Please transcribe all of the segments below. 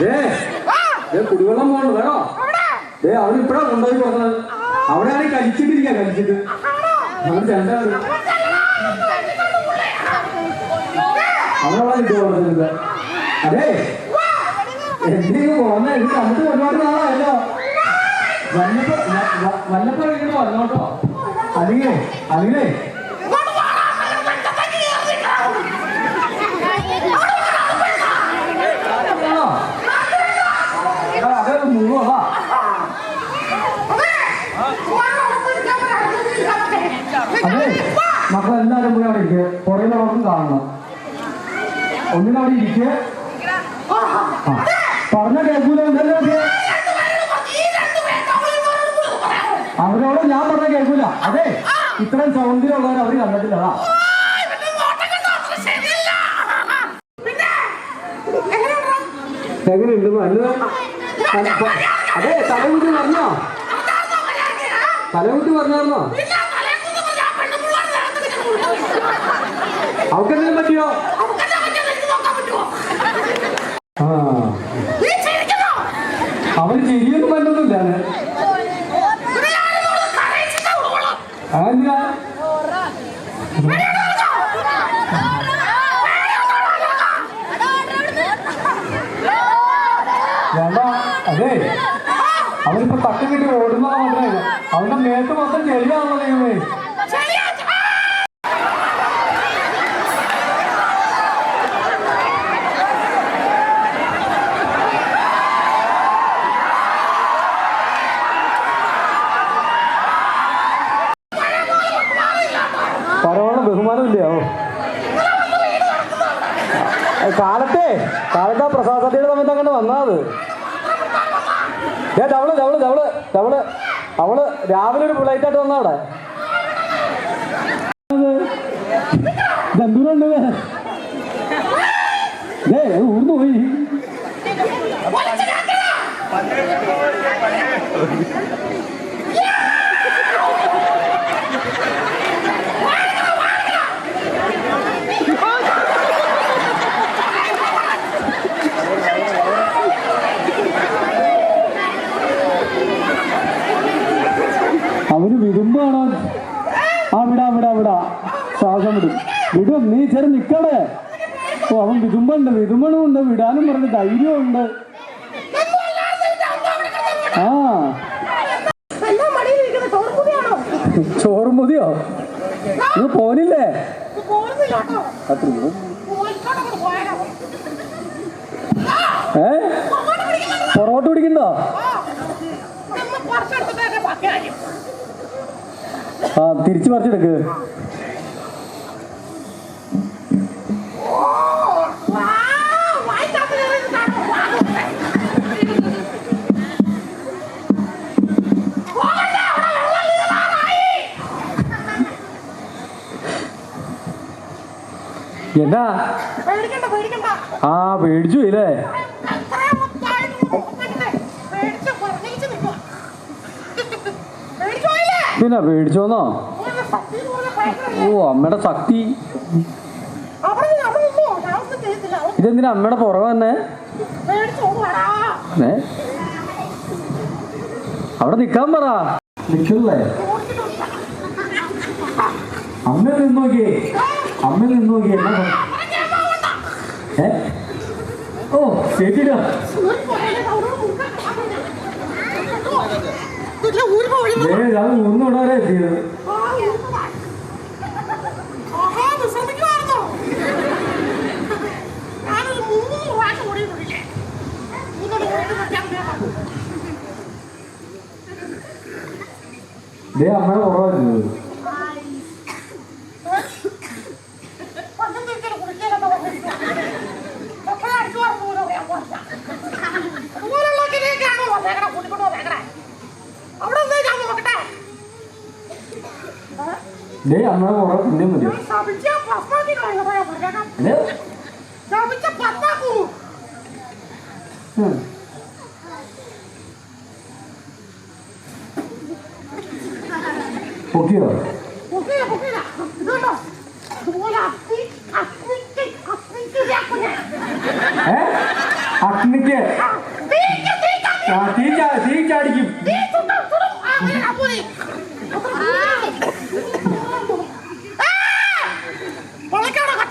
ഏ കുടിവെള്ളം പോകണ്ട കേട്ടോ. ഏ അവൻ ഇപ്പഴാ കൊണ്ടുപോയി പറഞ്ഞത് അവിടെയാണ് കഴിച്ചിട്ടിരിക്കുക കഴിച്ചിട്ട് അവൻ രണ്ടാമത് അവനവിടെ കിട്ടുക പറഞ്ഞത് അതെ. എന്തെങ്കിലും പോകുന്ന എനിക്ക് കണ്ടിട്ട് ഒരുപാട് നാളായല്ലോ. വല്ലപ്പോ വല്ലപ്പോ ഇങ്ങനെ വന്നോട്ടോ. അല്ലെങ്കിൽ അല്ലെങ്കിൽ ആണോ ആ, അതൊരു മൂന്നോ വാ അതെ മക്കളെല്ലാരും പോയി അവിടെ ഇരിക്കുക പുറകിലുള്ളവർക്കും കാണണം. ഒന്നിനവിടെ ഇരിക്കുക പറഞ്ഞ കേൾക്കൂല. അവരോട് ഞാൻ പറഞ്ഞ കേൾക്കൂല. അതെ ഇത്രയും സൗന്ദര്യമുള്ളവർ അവർ കണ്ടിട്ടില്ല. അതാ എങ്ങനെയുണ്ട്? അതെ തലകുട്ടി പറഞ്ഞോ? തലകുട്ടി പറഞ്ഞായിരുന്നോ? വന്നത്? ഏ തവൾ തവൾ തവൾ തവൾ അവൾ രാവിലെ ഒരു ഫ്ലൈറ്റ് ആയിട്ട് വന്ന അവിടെ അവർ വിടുമ്പാണോ ആ വിടാ വിടാ വിടാ ശ്വാസം വിടും നീ ചെറു നിക്കടേ. ഓ അവൻ വിതുമ്പുണ്ട് വിതുമ്പണുണ്ട് വിടാനും പറഞ്ഞ് ധൈര്യമുണ്ട് ആ. ചോറും മതിയോ ഇത് ദൂരം. ഏ? പൊറോട്ട് പിടിക്കണ്ടോ? ആ തിരിച്ചു പറിച്ചെടുക്ക്. എന്നാ ആ പേടിച്ചു ഇല്ലേ? പിന്നെ പേടിച്ചോന്നോ? ഓ അമ്മയുടെ ശക്തി ഇതെന്തിനാ അമ്മയുടെ പുറകെ തന്നെ അവിടെ നിക്കാൻ പറ. നിക്കില്ലേ അമ്മ നോക്കിയേ. അമ്മ നിന്ന് നോക്കി എന്നാ ഏ? ഓ ചേച്ചിടാ അത് ഒന്നുകൂടെ എത്തിയത്. ദേ വിശ്രമിക്കുമായിരുന്നോ ഞാനൊരു Ne anlamı olarak ne mi diyor? Sabitçe basma değil oraya buraya buraya. Ne? Sabitçe basma kulu. Hı. Okuyor. Okuyor okuyor. Ne var? Aknike, aknike, aknike. He? Aknike.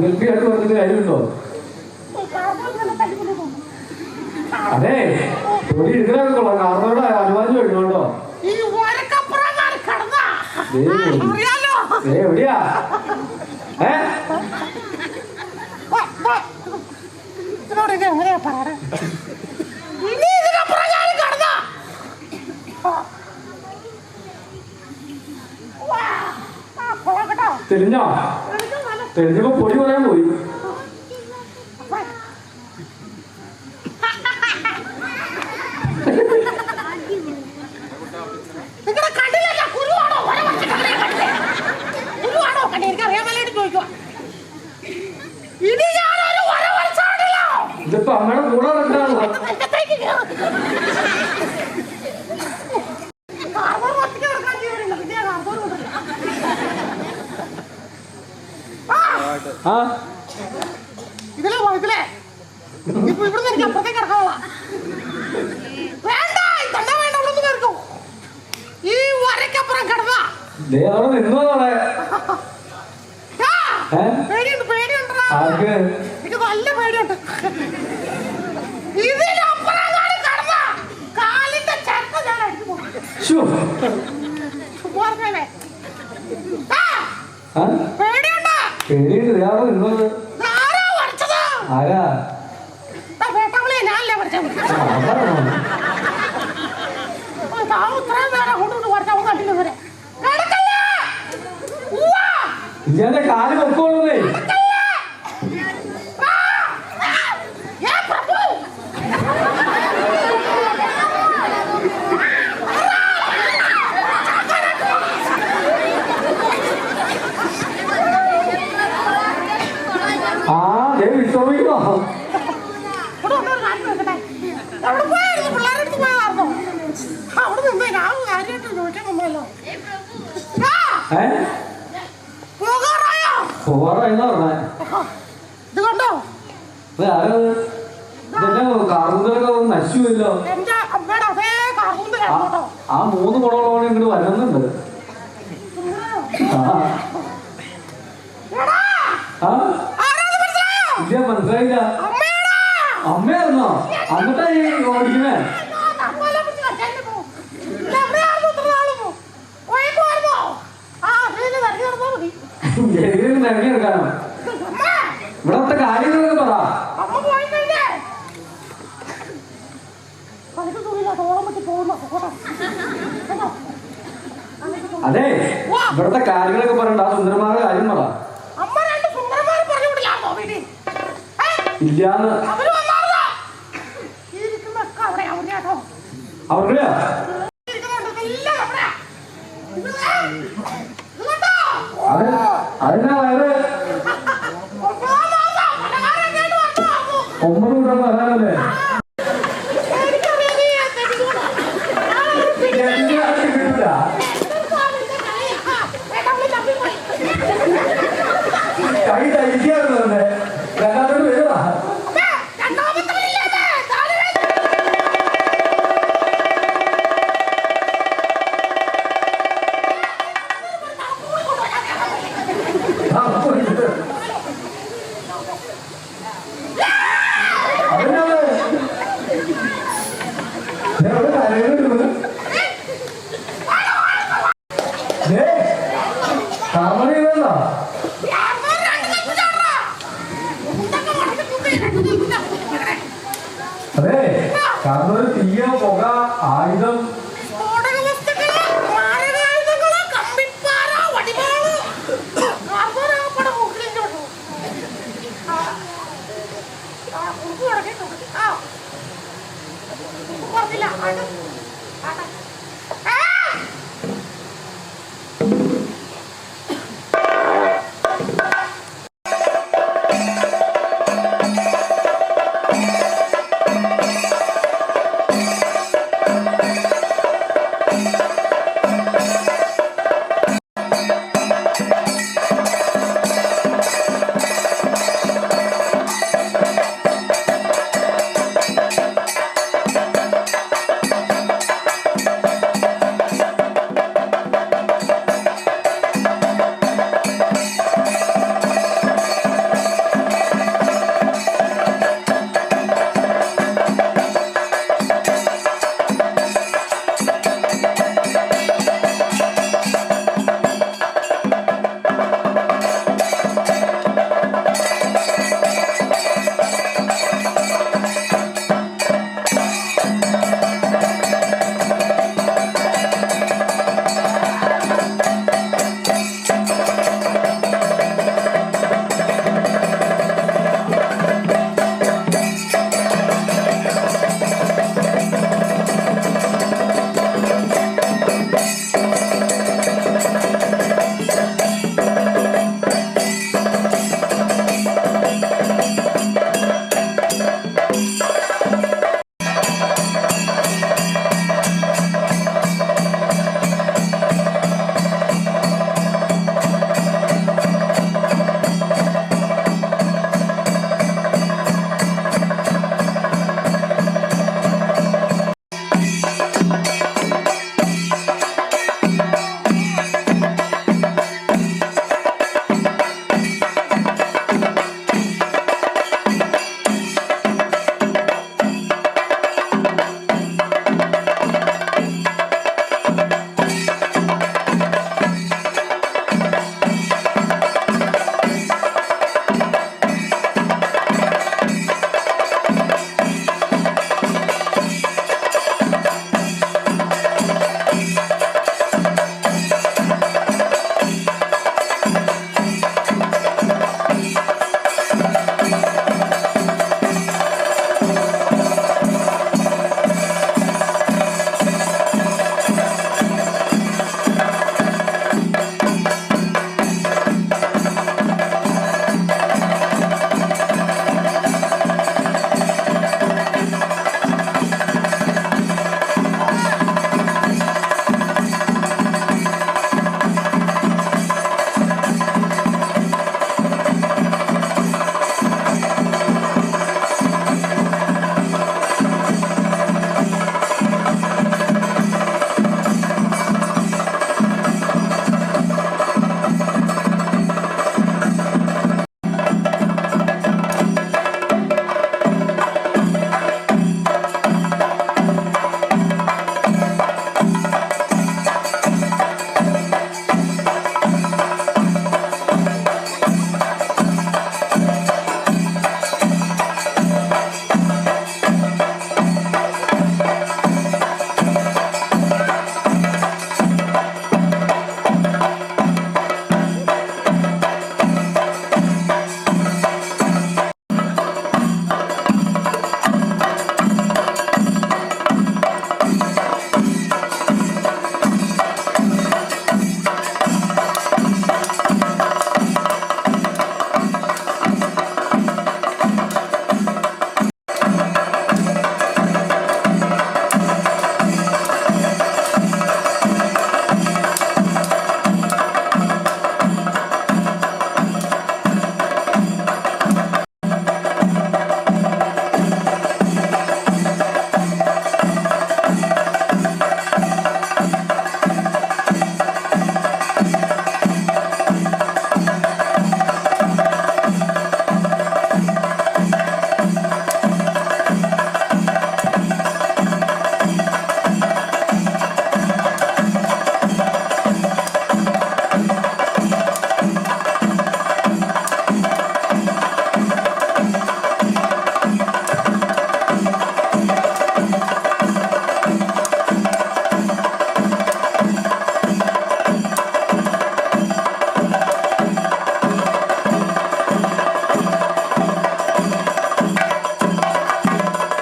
ഗൾഫിയായിട്ട് പറഞ്ഞിട്ട് കാര്യമുണ്ടോ? അതെ തൊടി ഇതിലാണല്ലോ കാരണം അനുവാദം കഴിഞ്ഞോണ്ടോ പേടിയുണ്ട് ഞാനോ ഇരുന്നത് ആരാ ഞാനല്ലേ പഠിച്ചു ഇയാളുടെ കാൽ വെക്കോളൂ ആ മൂന്ന് കുടങ്ങളോളം ഇങ്ങോട്ട് വരുന്നുണ്ട് ഇല്ല മനസ്സിലായില്ല. അമ്മയായിരുന്നോ? അന്നത്തെ ഇവിടുത്തെ കാര്യങ്ങളൊക്കെ പറയണ്ട. ആ സുന്ദരമായ കാര്യം പറ. ഇല്ലാന്ന്. I